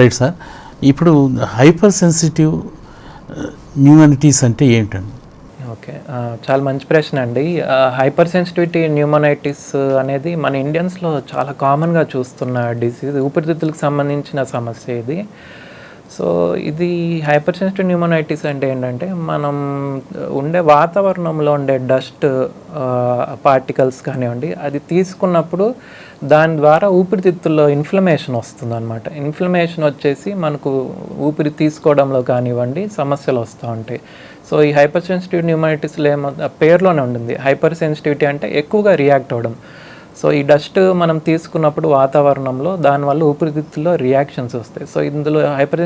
Right sir. ఇప్పుడు hyper sensitive pneumonitis అంటే ఏంటండి? ఓకే చాలా మంచి ప్రశ్న అండి. హైపర్ సెన్సిటివిటీ న్యూమోనైటిస్ అనేది మన ఇండియన్స్లో చాలా కామన్గా చూస్తున్న డిసీజ్ ఊపిరితిత్తులకు సంబంధించిన సమస్య ఇది. సో ఇది హైపర్ సెన్సిటివ్ న్యూమోనైటిస్ అంటే ఏంటంటే మనం ఉండే వాతావరణంలో ఉండే డస్ట్ పార్టికల్స్ కానివ్వండి అది తీసుకున్నప్పుడు దాని ద్వారా ఊపిరితిత్తుల్లో ఇన్ఫ్లమేషన్ వస్తుంది అనమాట ఇన్ఫ్లమేషన్ వచ్చేసి మనకు ఊపిరి తీసుకోవడంలో కానివ్వండి సమస్యలు వస్తూ ఉంటాయి. సో ఈ హైపర్ సెన్సిటివ్ న్యూమైటిస్లో ఏమో పేర్లోనే పేరులోనే ఉంటుంది హైపర్ సెన్సిటివిటీ అంటే ఎక్కువగా రియాక్ట్ అవ్వడం. సో ఈ డస్ట్ మనం తీసుకున్నప్పుడు వాతావరణంలో దానివల్ల ఊపిరితిత్తుల్లో రియాక్షన్స్ వస్తాయి. సో ఇందులో హైపర్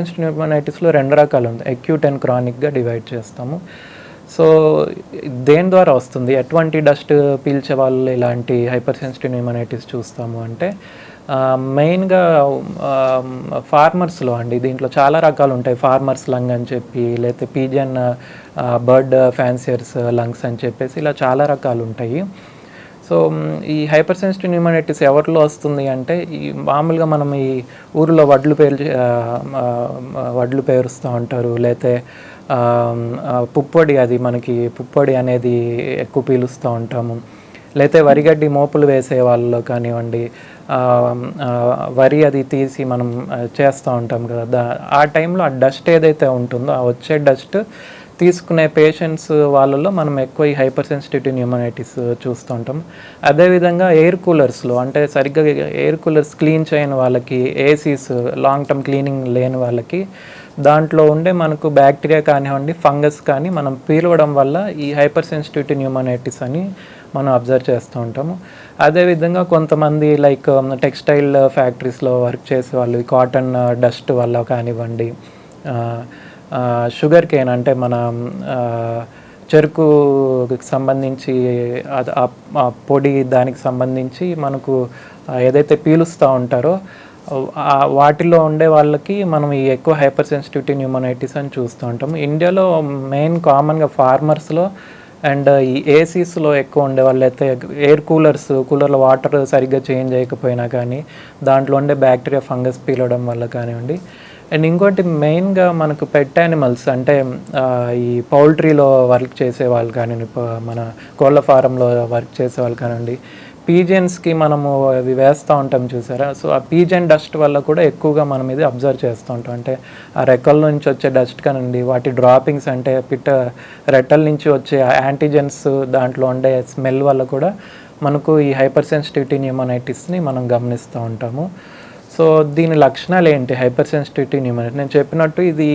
రెండు రకాలు ఉంటాయి. అక్యూట్ అండ్ క్రానిక్గా డివైడ్ చేస్తాము. సో దేని ద్వారా వస్తుంది? ఎటువంటి డస్ట్ పీల్చే వాళ్ళు ఇలాంటి హైపర్ సెన్సిటివ్ న్యూమనైటిస్ చూస్తాము అంటే మెయిన్గా ఫార్మర్స్లో అండి. దీంట్లో చాలా రకాలు ఉంటాయి. ఫార్మర్స్ లంగ్ అని చెప్పి లేకపోతే పీజన్ బర్డ్ ఫ్యాన్సియర్స్ లంగ్స్ అని చెప్పేసి ఇలా చాలా రకాలు ఉంటాయి. సో ఈ హైపర్ సెన్సిటివ్ న్యూమనైటిస్ ఎవరిలో వస్తుంది అంటే ఈ మామూలుగా మనం ఈ ఊరిలో వడ్లు పేరు వడ్లు పేరుస్తూ ఉంటారు. లేతే పుప్పొడి అది మనకి పుప్పొడి అనేది ఎక్కువ పీలుస్తూ ఉంటాము. లేతే వరిగడ్డి మోపులు వేసే వాళ్ళలో కానివ్వండి వరి అది తీసి మనం చేస్తూ ఉంటాం కదా. దా ఆ టైంలో ఆ డస్ట్ ఏదైతే ఉంటుందో ఆ వచ్చే డస్ట్ తీసుకునే పేషెంట్స్ వాళ్ళలో మనం ఎక్కువ ఈ హైపర్ సెన్సిటివిటీ న్యూమనైటిస్ చూస్తూ ఉంటాం. అదేవిధంగా ఎయిర్ కూలర్స్లో అంటే సరిగ్గా ఎయిర్ కూలర్స్ క్లీన్ చేయని వాళ్ళకి ఏసీస్ లాంగ్ టర్మ్ క్లీనింగ్ లేని వాళ్ళకి దాంట్లో ఉండే మనకు బ్యాక్టీరియా కానివ్వండి ఫంగస్ కానీ మనం పీలవడం వల్ల ఈ హైపర్ సెన్సిటివిటీ న్యూమనైటిస్ అని మనం అబ్జర్వ్ చేస్తూ ఉంటాము. అదేవిధంగా కొంతమంది లైక్ టెక్స్టైల్ ఫ్యాక్టరీస్లో వర్క్ చేసే వాళ్ళు కాటన్ డస్ట్ uh, వల్ల కానివ్వండి uh, షుగర్ కేన్ అంటే మన చెరుకుకి సంబంధించి ఆ- పొడి దానికి సంబంధించి మనకు ఏదైతే పీలుస్తూ ఉంటారో వాటిలో ఉండే వాళ్ళకి మనం ఈ ఎక్కువ హైపర్ సెన్సిటివిటీ న్యూమనైటిస్ అని చూస్తూ ఉంటాం. ఇండియాలో మెయిన్ కామన్గా ఫార్మర్స్లో అండ్ ఈ ఏసీస్లో ఎక్కువ ఉండే వాళ్ళు అయితే ఎయిర్ కూలర్స్ కూలర్లో వాటర్ సరిగ్గా చేంజ్ చేయకపోయినా కానీ దాంట్లో ఉండే బ్యాక్టీరియా ఫంగస్ పీలవడం వల్ల కానివ్వండి అండ్ ఇంకోటి మెయిన్గా మనకు పెట్ యానిమల్స్ అంటే ఈ పౌల్ట్రీలో వర్క్ చేసే వాళ్ళు కానివ్వండి మన కోళ్ళ ఫారంలో వర్క్ చేసే వాళ్ళు కానివ్వండి పీజెన్స్కి మనము అవి వేస్తూ ఉంటాం చూసారా? సో ఆ పీజెన్ డస్ట్ వల్ల కూడా ఎక్కువగా మనం ఇది అబ్జర్వ్ చేస్తూ ఉంటాం. అంటే ఆ రెక్కల నుంచి వచ్చే డస్ట్ కానివ్వండి వాటి డ్రాపింగ్స్ అంటే పిట్ట రెట్టల నుంచి వచ్చే యాంటీజెన్స్ దాంట్లో ఉండే స్మెల్ వల్ల కూడా మనకు ఈ హైపర్ సెన్సిటివిటీ న్యూమనైటిస్ని మనం గమనిస్తూ ఉంటాము. సో దీని లక్షణాలు ఏంటి? Hyper sensitivity pneumonia. నేను చెప్పినట్టు ఇది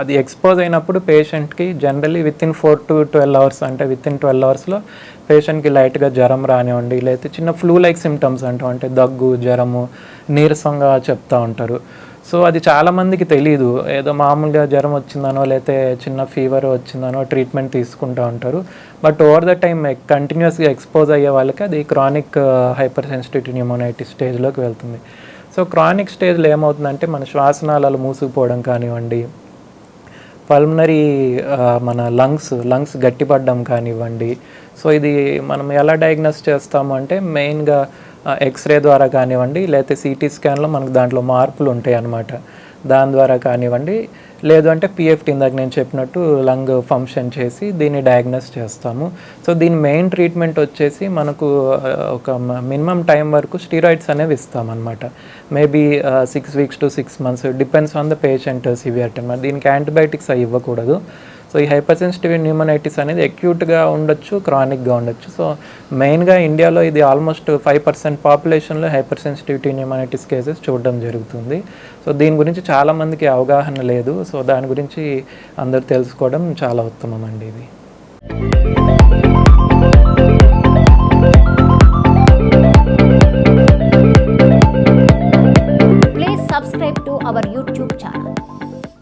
అది ఎక్స్పోజ్ అయినప్పుడు పేషెంట్కి generally within four to twelve hours అంటే విత్ ఇన్ ట్వెల్వ్ అవర్స్లో పేషెంట్కి లైట్గా జ్వరం రానివ్వండి లేకపోతే చిన్న ఫ్లూ లైక్ సిమ్టమ్స్ అంటాం అంటే దగ్గు జ్వరము నీరసంగా చెప్తూ ఉంటారు. సో అది చాలామందికి తెలియదు ఏదో మామూలుగా జ్వరం వచ్చిందనో లేకపోతే చిన్న ఫీవర్ వచ్చిందనో ట్రీట్మెంట్ తీసుకుంటూ ఉంటారు. బట్ ఓవర్ ద టైం కంటిన్యూస్గా ఎక్స్పోజ్ అయ్యే వాళ్ళకి అది క్రానిక్ హైపర్ సెన్సిటివిటీ న్యూమోనైటిస్ స్టేజ్లోకి వెళ్తుంది. సో క్రానిక్ స్టేజ్లో ఏమవుతుందంటే మన శ్వాసనాళాలు మూసుకుపోవడం కానివ్వండి పల్మనరీ మన లంగ్స్ లంగ్స్ గట్టిపడడం కానివ్వండి. సో ఇది మనం ఎలా డయాగ్నోస్ చేస్తాము అంటే మెయిన్గా ఎక్స్రే ద్వారా కానివ్వండి లేకపోతే సిటీ స్కాన్లో మనకు దాంట్లో మార్పులు ఉంటాయి అన్నమాట దాని ద్వారా కానివ్వండి. లేదు అంటే పిఎఫ్టీ ఇందాక నేను చెప్పినట్టు లంగ్ ఫంక్షన్ చేసి దీన్ని డయాగ్నోస్ చేస్తాము. సో దీని మెయిన్ ట్రీట్మెంట్ వచ్చేసి మనకు ఒక మినిమం టైం వరకు స్టీరాయిడ్స్ అనేవి ఇస్తామన్నమాట. Maybe six weeks to six months depends on the patient severity మరి దీనికి యాంటీబయాటిక్స్ అవి ఇవ్వకూడదు. సో ఈ హైపర్ సెన్సిటివ్ న్యూమనైటిస్ అనేది అక్యూట్గా ఉండొచ్చు క్రానిక్గా ఉండొచ్చు. సో మెయిన్గా ఇండియాలో ఇది ఆల్మోస్ట్ ఫైవ్ పర్సెంట్ పాపులేషన్లో హైపర్ సెన్సిటివిటీ న్యూమనైటిస్ కేసెస్ చూడడం జరుగుతుంది. సో దీని గురించి చాలామందికి అవగాహన లేదు. సో దాని గురించి అందరూ తెలుసుకోవడం చాలా ఉత్తమం అండి ఇది.